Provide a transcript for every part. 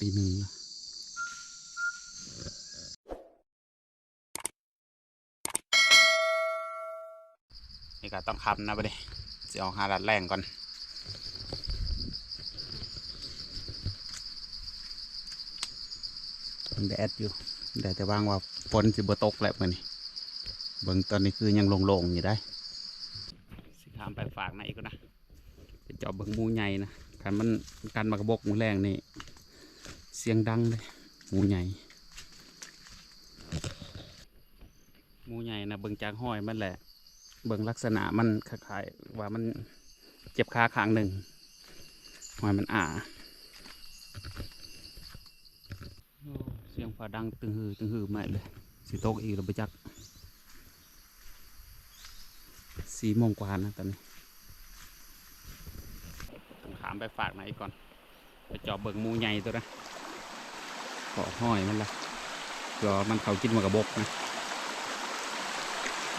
ตีหนึ่งละนี่ก็ต้องคำนะไปดิจะเอาหาดัดแรงก่อนแดดอยู่แดดแต่ว่างว่าฝนสิบตกแล้วมื้อนี้เบิ่งตอนนี้คือยังโล่งๆอยู่ได้สิถามไปฝากนะอีกก็นะไปจาะเบิ่งมูใหญ่นะคันมันกันมากระบกมูแรงนี่ สียงดังเลยหมูใหญ่หมูใหญ่นะเบิ่งจากห้อยมันแหละ เบิ่งลักษณะมันคล้ายๆว่ามันเจ็บขาข้างหนึ่งห้อยมันอ่าเสียงฟ้าดังตึงหือตึงหือใหม่เลยสิตกอีกแล้วไปจักสี่โมงกว่านะตอนนี้ต้องถามไปฝากไหนอยก่อน ไปจอบเบิ่งมูใหญ่ตัวนะ ขอห้อยมันละเผื่อมันเขากินมากระบกนะ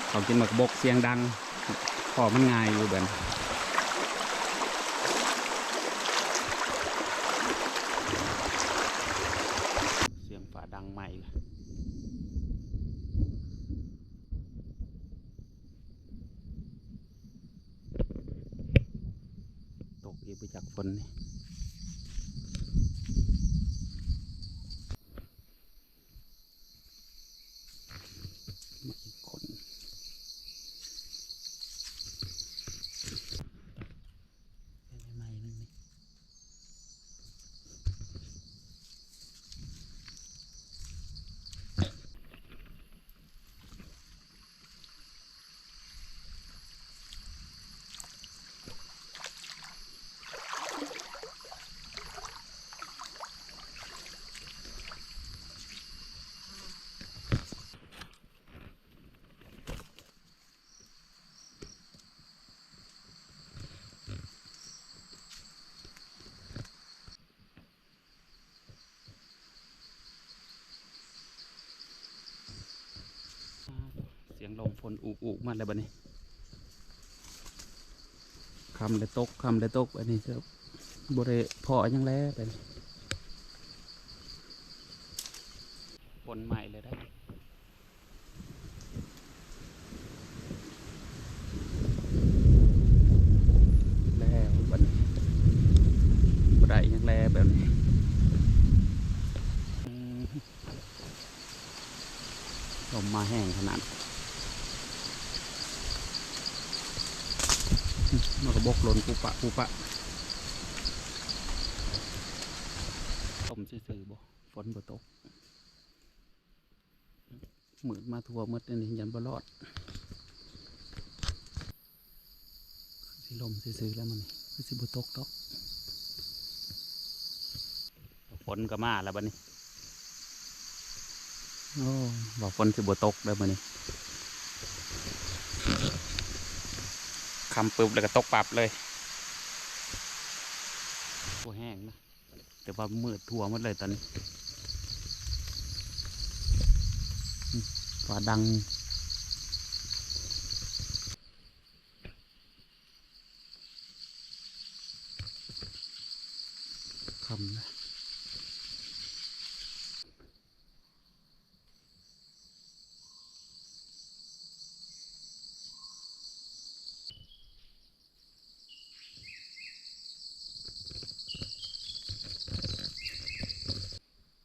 เขากินมากระบกเสียงดังพอมันง่ายอยู่เบนเสียงฝาดังใหม่ลยตกอีกไปจากฝนนี่มาอีกคนเป็นใหม่ๆนึงนี่ เสียงลมฝนอุกอุกมาเลยบัดนี้คำเลยตกคำเลยตกอันนี้จะบริพอยังแล้วเปนี่ฝนใหม่เลยได้แล้วบัดนี้บ่ได้หยังแล้วแบบนี้อืมลมมาแห้งขนาด มันก็บกหล่น ปูปะต้มซื่อๆบ่ฝนบ่ตกหมืดมาทั่วมืดอันนี้ยันบ่รอดสิลมซื่อๆแล้วมันนี่คือสิบ่ตกดอกฝนก็มาแล้วบัดนี้โอ้บอกฝนสิบ่ตกแล้วบัดนี้คำปึ๊บแล้วก็ตกปรับเลย ตัวแห้งนะแต่ว่ามืดทั่วหมดเลยตอนนี้ฟ้าดังคำนะ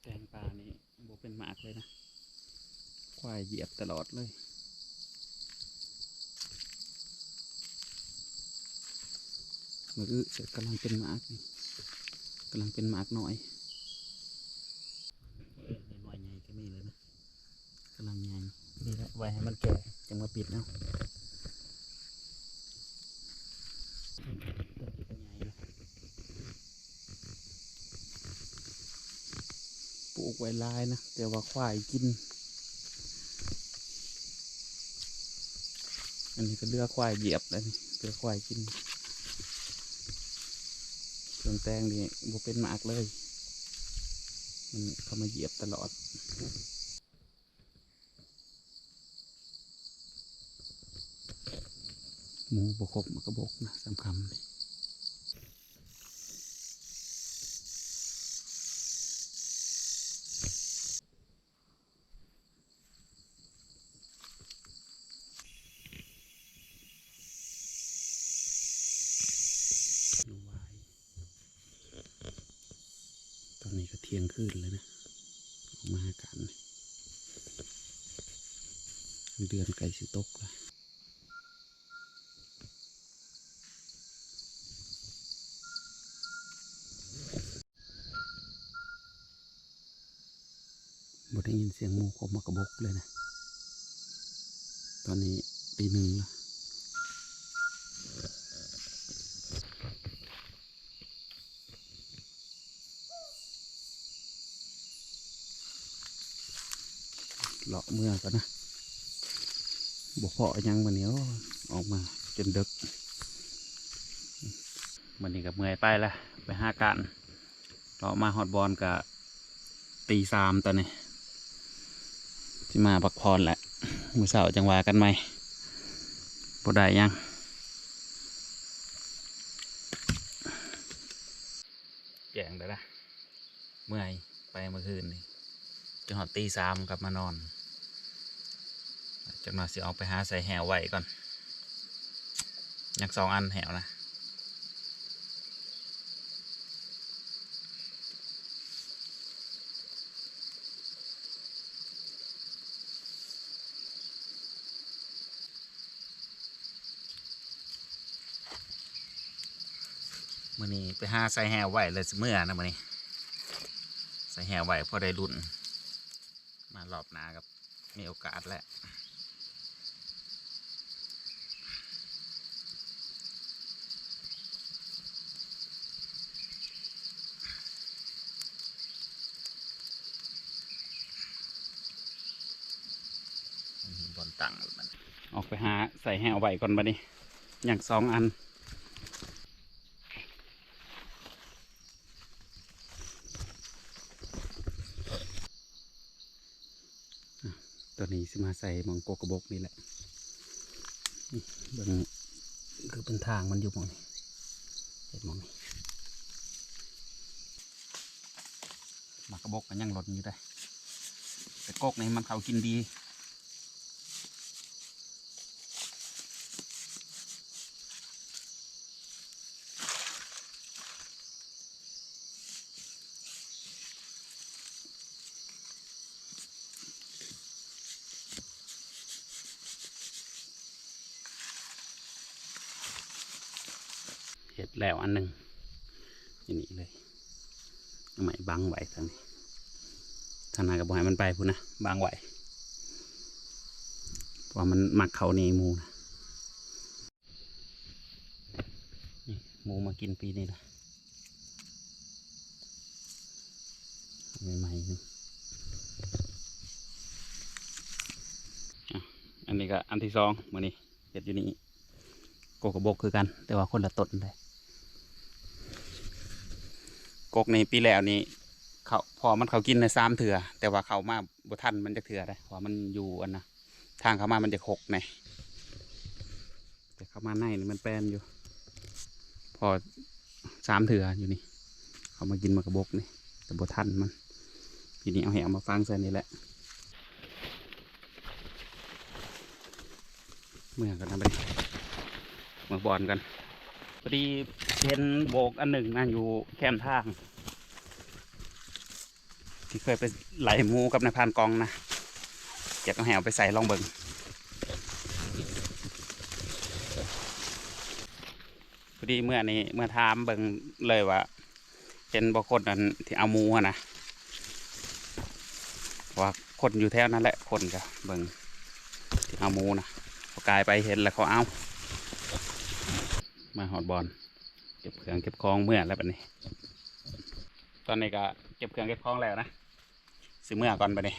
แกงปลานี่โบเป็นหมากเลยนะ ควาย เหยียบตลอดเลย มืออื้อเสร็จกำลังเป็นหมากนี่กำลังเป็นหมากหน่อยหน่อยใหญ่ก็มีเลยนะกำลังใหญ่นี่แหละไว้ให้มันแก่จังมาปิดเอาต้นที่ก็ใหญ่เลยปลูกไว้หลายนะแต่ว่าควายกิน อันนี้ก็เลือควายเหยียบแล้วนี่เลือควายกินส่วนแตงนี่บูเป็นหมากเลย มันเข้ามาเหยียบตลอดหมูบกครบมันก็บกนะสำคัญเลย ที่ยงคืนเลยนะออกมาหากัน เดือนไก่สิตกละบ่ได้ยินเสียงหมูกมากระบกเลยนะ ตอนนี้ตีหนึ่งแล้วเลาะเมื่อกันนะบก เพาะยังวันนี้โอ้อกมาจนดึกวันนี้กับเมื่อยไปละไปห้ากันเลาะมาฮอดบอลกับตีสามตอนนี้ที่มาพักพรแหละมือเสาร์จังหวากันไหมบ่ได้ยังแจงได้ละเมื่อยไปเมื่อคืนนี่จนหอดตีสามกลับมานอน จังหวะสิเอาไปหาใส่แหวไว้ก่อนอยังสองอันแหวนะมื่อนี้ไปหาใส่แหวไหวเลยเมื่อนะมื่อนี้ใส่แหวไหวพอได้รุ่น มารอบหนากับมีโอกาสแหละบอลตังมันออก ไปหาใส่แหวไหวก่อนบัดนี้ อย่างสองอัน ตัวนี้สิมาใส่หมองโกกระบกนี่แหละนี่เบิ่งคือเป็นทางมันอยู่หมองนี้เห็นหมองนี้หมากกระบกมันยังหล่นอยู่ได้แต่กกนี่มันเขากินดี เห็ดแล้วอันหนึ่งอย่างนี้เลยเอาไม่บังไหวทางนี้ทานากับบให้มันไปพูดนะบังไหวเพราะมันมักเขานี่มูนะนี่มูมากินปีนี้ละใหม่ๆนึงอะอันนี้ก็อันที่สองมือนี้เห็ดอยู่นี่กกกระบกคือกัน แต่ว่าคนละต้นเลย กกในปีแล้วนี่เขาพอมันเขากินในสามเถื่อแต่ว่าเขามาบทันมันจะเถื่อได้เพราะมันอยู่อันนะทางเขามามันจะหกไงแต่เขามาในนี่มันแปลนอยู่ พอสามเถื่ออยู่นี่เขามากินมากระบกนี่แต่บทันมันทีนี้เอาแหวมาฟังใส่นี่แหละเมื่อกันนะไปมาบอลกัน พอดีเห็นโบกอันหนึ่งนะอยู่แคมทาง ที่เคยไปไหลหมูกับนายพานกองนะเก็บเอาแหวไปใส่ลองเบิงพอดีเมื่อนี้เมื่อทามเบิงเลยว่า เป็นบคนนั้นที่เอาหมูนะว่าคนอยู่แถวนั้นแหละคนก็เบิงที่เอาหมูนะพอกายไปเห็นแล้วเขาเอา มาหอดบอลเก็บเครื่องเก็บของเมื่อแล้วบัดนี้ ตอนนี้ก็เก็บเครื่องเก็บของแล้วนะสิเมื่อก่อนบัดนี้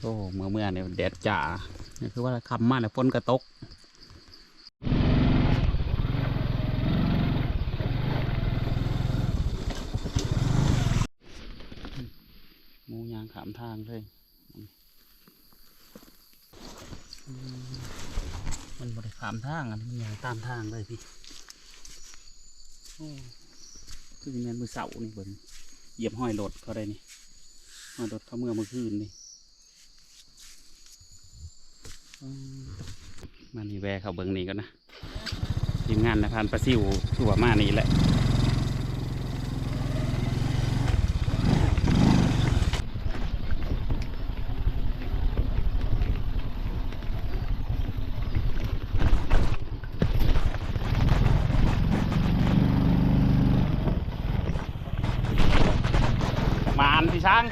โอ้เมื่อเมื่อเนี่ยแดดจ่านี่คือว่าคำมากเลยฝนกระตกมูยางขามทางเลยอื มันบริขามทางอะมันยางตามทางเลยพี่โอ้คือแมนมือเสานี่เบิ่งเหยียบห้อยรถเขาได้นี่ห้อยรถเขาเมื่อเมื่อคืนนี่มมันนี่แวะเขาเบิ่งนี่ก็นะทีมงานนะพานประซิวสัวมานี่แหละ มานพี่ช้าง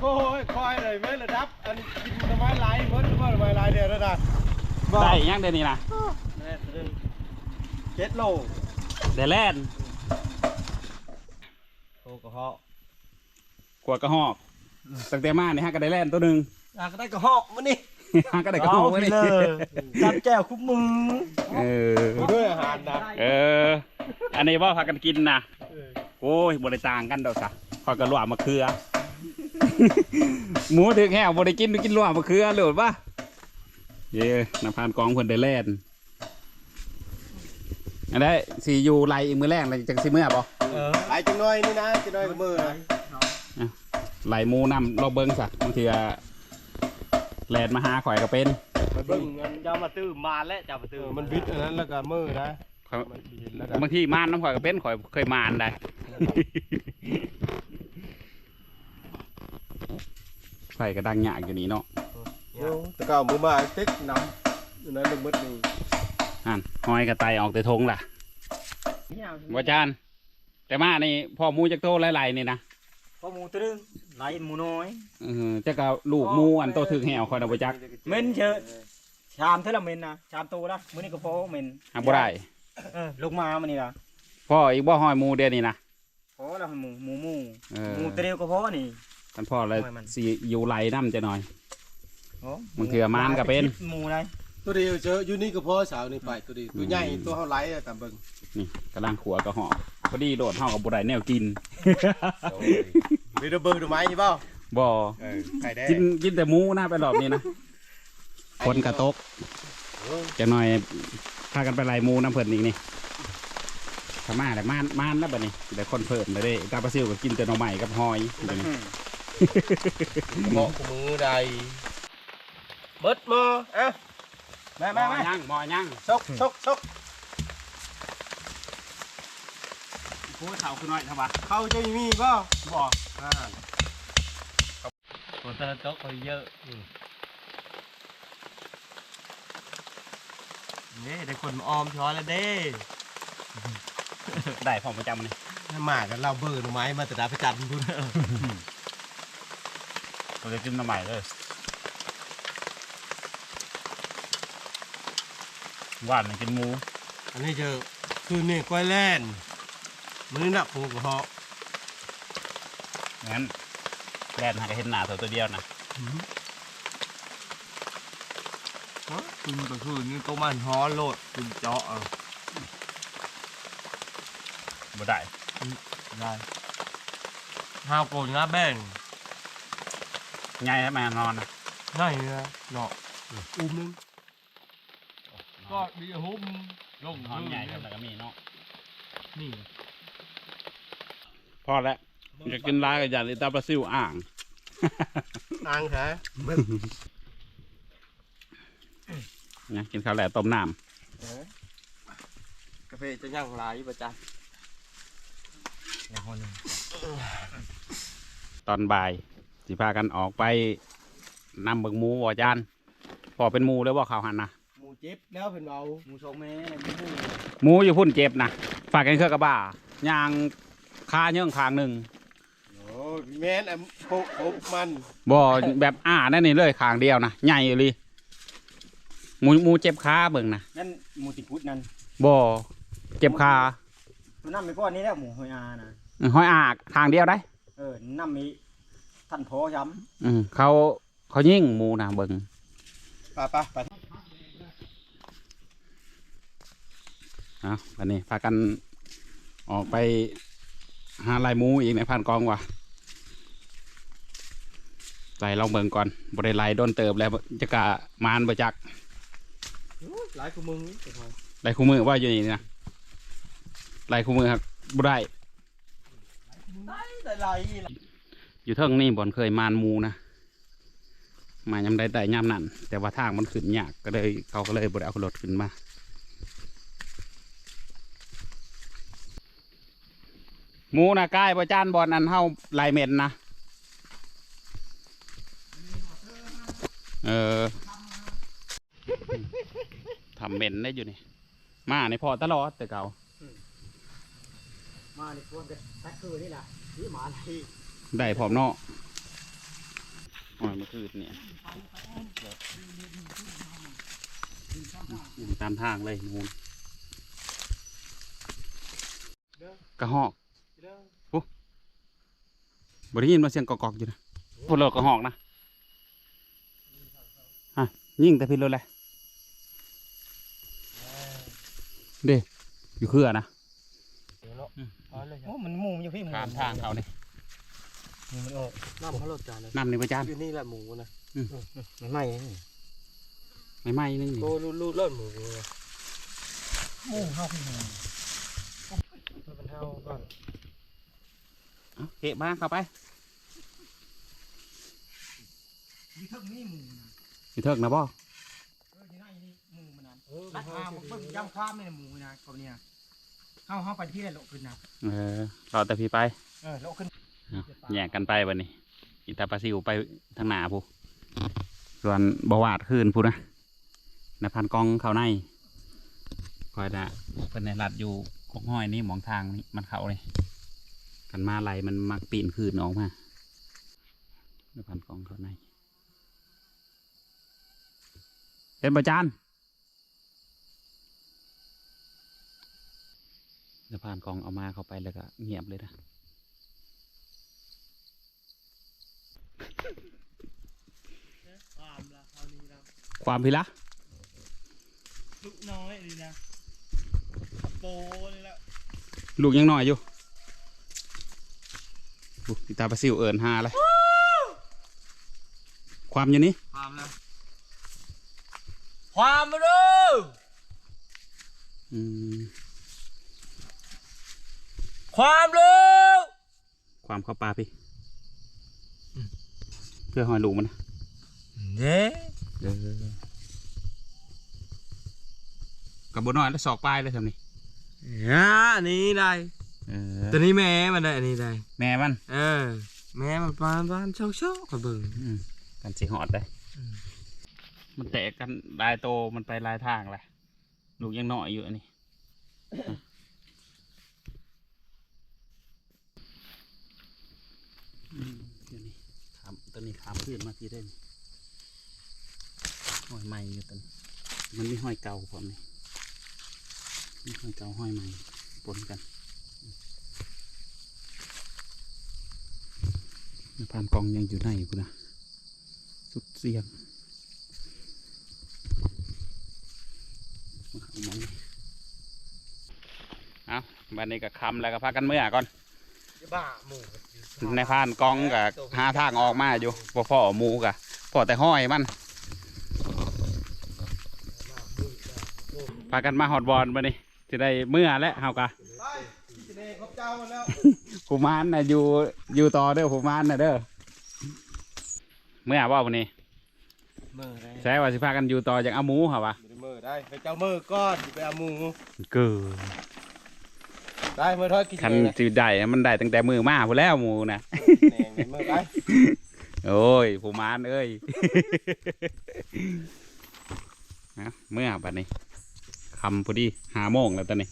โอ้ยคอยเลยเว้ยระดับ อันกินทำไมลายเบิดว่าทำไมลายเดียวแล้วนะ ได้อีก ยังเดี๋ยวนี้นะเจ็ดโลได้แล่นโอ้กระเพาะกวดกระหอกตั้งแต่มาเนี่ยฮะก็ได้แล่นตัวหนึ่งอยากได้กระหอกมันนี่ฮะก็ได้กระหอกไว้นี่จับแก้วคุ้มมือเออด้วยอาหารนะเออ อันนี้ว่าพากันกินนะโอ้ยบริต่างกันดอกสะพอยกันลวกมะเขือหมูถึงแห้วบริกินกินลวกมะเขือเลยปะ เย่นำพานกองเพิ่นได้แล่นอันนี้สีอยู่ไรอีกมือแรกเลยจังสิเมื่อบ่เออลายจังน้อยนี่นะจังน้อยกับมือนะไหลหมูนำเราเบิ้งสักบางทีอะแลนมาหาข่อยก็เป็นไปเบิ่งมันจะมาตื้อมาแล้วจะมาเอตื้ออมันบิดอันนั้นแล้วก็มือนะข่อยมันเห็นแล้วก็บางทีมานน้ำข่อยก็เป็นข่อยเคยมานได้ไฟก็ดังหยากอยู่นี่เนาะโอ้แตะเก้ามือมาติ๊กน้ำอันนั้นลงมืดนี่อันหอยกระไตออกแต่ทงล่ะวาจานแต่มานี่พ่อหมูจักโตหลายๆนี่นะพอหมูตรึงไหลหมูน้อยเออจะกะลูกหมูอันโตถึกแหวข่อยน่ะบ่จักเม่นเชอะชามเท่าละเม่นนะชามโตนะมื้อนี้ก็พอเม่นหาบ่ได้เออลงมามื้อนี้ล่ะพ่ออีกบ่หอยหมูเดียวนี่นะพอแล้วหมูหมูหมูเออหมูเตรียวก็พอนี่ท่านพ่อเลยหอยมันสิอยู่ไหลน้ำจะหน่อย โอ้มันเถื่อมานก็เป็นหมูได้ตัวเดียวเจออยู่นี่ก็พอสาวนี่ไปตัวเดียวตัวใหญ่ตัวเท่าไรอะตามเบิ่งนี่กำลังขัวกระหอบพอดีโดดเฮากับบุได้แนวกินมีระเบิดดอกไม้นี่เปล่าบ่เออไข่แดงกินกินแต่หมูหน้าไปรอบนี้นะคนกระตกจะหน่อยพากันไปไล่หมูน้ำเพิ่นอีกนี่ถ้ามาแต่มานมานแล้วบัดนี้เดี๋ยวคนเพิ่มเลยเด้กาปลาซิวก็กินแต่หน่อไม้กับหอยเดี๋ยวนี้เหมาะกับมือใด เบิดหมอเอ้ามาหมมาอมายังหมอยังซกซกซกพูดเสาคือน้อยเท่าปะเข้าจะมีป่ะบ่อ่าตัวเตอร์โต๊ะก็เยอะนี่ได้คนมาออมช้อนแล้วเด้ได้พอประจำมันนี่ถ้ามากันเราเบิดดอกไม้มาแต่ดาประจันพุ่นเราจะกินหน่อไม้เลย หวานมันกินหมู อันนี้เจอคือนี่กล้วยแล่นมันนี่หนักผมกระเพาะงั้นแล่นหาก็เห็นหน้าตัวตัวเดียวนะคุณก็คือนี่ตัวมันฮอโลดคุณเจาะเอาบ่ได้ได้ห้าวโกนงาแบ่งไงให้มานอนนะง่ายเลยเนาะอุ้มนึง ก็ดีหุ้มลงนอนใหญ่ครับแต่ก็มีเนาะนี่พอแล้วจะกินร้ายกับยาลิตาปลาซิวอ่างนางฮะนะกินข้าวแหล่ต้มน้กาแฟจะย่างหลายประจันอย่างคนหนึ่งำตอนบ่าย สิพากันออกไปนำเบิกหมูบ่จานพอเป็นหมูเลยว่าเขาวหันนะหมู เจ็บแล้วเป็นเบาหมูโชเม่หมูหมูหมูอยู่พุ่นเจ็บนะฝากกันเครือกระบ้ายางคาเยื่องคางหนึ่งโอ้ยแม่นอะโปะโปะมันบ่แบบอ่านั่นนี่เลยคางเดียวนะใหญ่เลยหมูหมูเจ็บขาเบิ่งนะนั่นหมูติกุดนั่นบ่เจ็บขามันนั่นไปก้อนนี้แหละหมูหอยอานะห้อยอากทางเดียวได้ เออนั่นมีท่านพอย้อืมเขาเขายิ่งหมูนะเบิ่งไปไปไป เอาอันนี้พากันออกไปหาลายหมูอีกในพันกองว่ะใส่ลองเบิ่งก่อนบริไลโดนเติบแล้วจะกะมานประจักหลายกูมึงลายคู่มือว่าอยู่นี่นะลายคู่มือครับบ่ได้ได้หลายอยู่เทิงนี่บ่อนเคยมานหมูนะมายำได้ได้ยำนั่นแต่ว่าทางมันขึ้นยากก็เลยเขาก็เลยบริเอารถขึ้นมา หมูนะใกล้ประจานบอลอันเฮาลายเม็ดนะ เออทำเม็นได้อยู่นี่ มาในพอตลอดแต่เก่าำมาในพวกกันตักคือนี่แหละนี่หมาอะไรได้พร้อมเนาะอ๋อเมื่อคืนเนี่ยอยู่ตามทางเลยมูนกระหอก บได้ยินมาเสียงกอกๆอยู่นะพวกเรากระหอกนะฮะยิ่งแต่พี่รถเลยเด้อยู่เครือนะเดี๋ยวเนาะเอาเลยโอ้มันหมูมันอยู่พี่หมูข้ามทางเขาเนี่ยหมูมันออกน้ำเขาลดจานเลยนำในประจานอยู่นี่แหละหมูนะมันไหม้นี่ไม่ไหม้นึงนี่โตรูดรูดเลิศหมูเลยหมูเข้าพี่หมูมันเท่าก่อนเอาเกะบ้างเข้าไป ยี่ เทิงนี่หมูนะมีเถิกนะบ่เออยี่ไหนนี่หมูมันนั้นเออรัดมาเบิ่งย้ำความนี่นะหมูนะกับเนี่ยเข้าเข้าไปที่ไหนโลขึ้นนะเออรอแต่พี่ไปเออโลขึ้นเอาแยกกันไปวันนี้อิตาปลาซิวไปทางหน้าผู้ส่วนบวาดขึ้นผู้นะในพันกองเขาในคอยนะเป็นในรัดอยู่กกห้อยนี่หมองทางนี่มันเขาเลยกันมาไหลมันมักปีนขึ้นออกมาในพันกองเขาใน เป็นประจานในผ่านกองเอามาเข้าไปแล้วก็เงียบเลยนะความละเอานี่ละความพิละลูกน้อยนี่นะโปนี่ละลูกยังน้อยอยู่อุ๊ยอีตาปลาซิวเอิญหาเลยความอยู่นี่ความแล้ว ความมาดูอืมความเร็วความเข้าปลาพี่ เพื่อหอยลูกมันนะเด้เออกับบน้อยแล้วสอกปลายเลยทำนี่อ่าอันนี้ได้เออตัวนี้แม่มันได้อันนี้ได้ แม่มัน เออ แม่มันปานบ้านเช่าเช่าๆกับเบิ่งอืมกันสิหอดได้ มันแตกกันลายโตมันไปลายทางแหละลูกยังน้อยอยู่อันนี้อืมเดี๋ยวนี้ขามตัวนี้ขามขึ้นมาพี่ได้นี่ห้อยใหม่อยู่ตัวนี้มันมีห้อยเก่าผมนี่มีห้อยเก่าห้อยใหม่ปนกันอืมพานกองยังอยู่ในอยู่นะสุดเสียง เอามองนี่ เอาบันนี้ก็คำแล้วก็พากันเมื่อก่อนบ้าหมูในพานกองกับหาทางออกมาอยู่พอพ่อหมูกะพอแต่ห้อยมันพากันมาหอดบอลมานี่จะได้เมื่อแล้วเฮากะไปเน่เขาเจ้ามาแล้วผู้มานน่ะอยู่อยู่ต่อเด้อผู้มานน่ะเด้อเมื่อว่าวันนี้เมื่อได้ใช่ว่าสิพากันอยู่ต่อจากเอาหมูเหรอวะไม่ได้เมื่อได้ไปเจ้าเมื่อก้อนไปเอาหมูเกิน ได้เมื่อทอดกินคันเลยนะสิได้มันได้ตั้งแต่มือมาพูนแล้วหมูนะแหน่งเมื่อได้โอ้ยผู้มานเอ้ยนะเมื่อบัดนี้คำพอดีหาโมงแล้วตอนนี้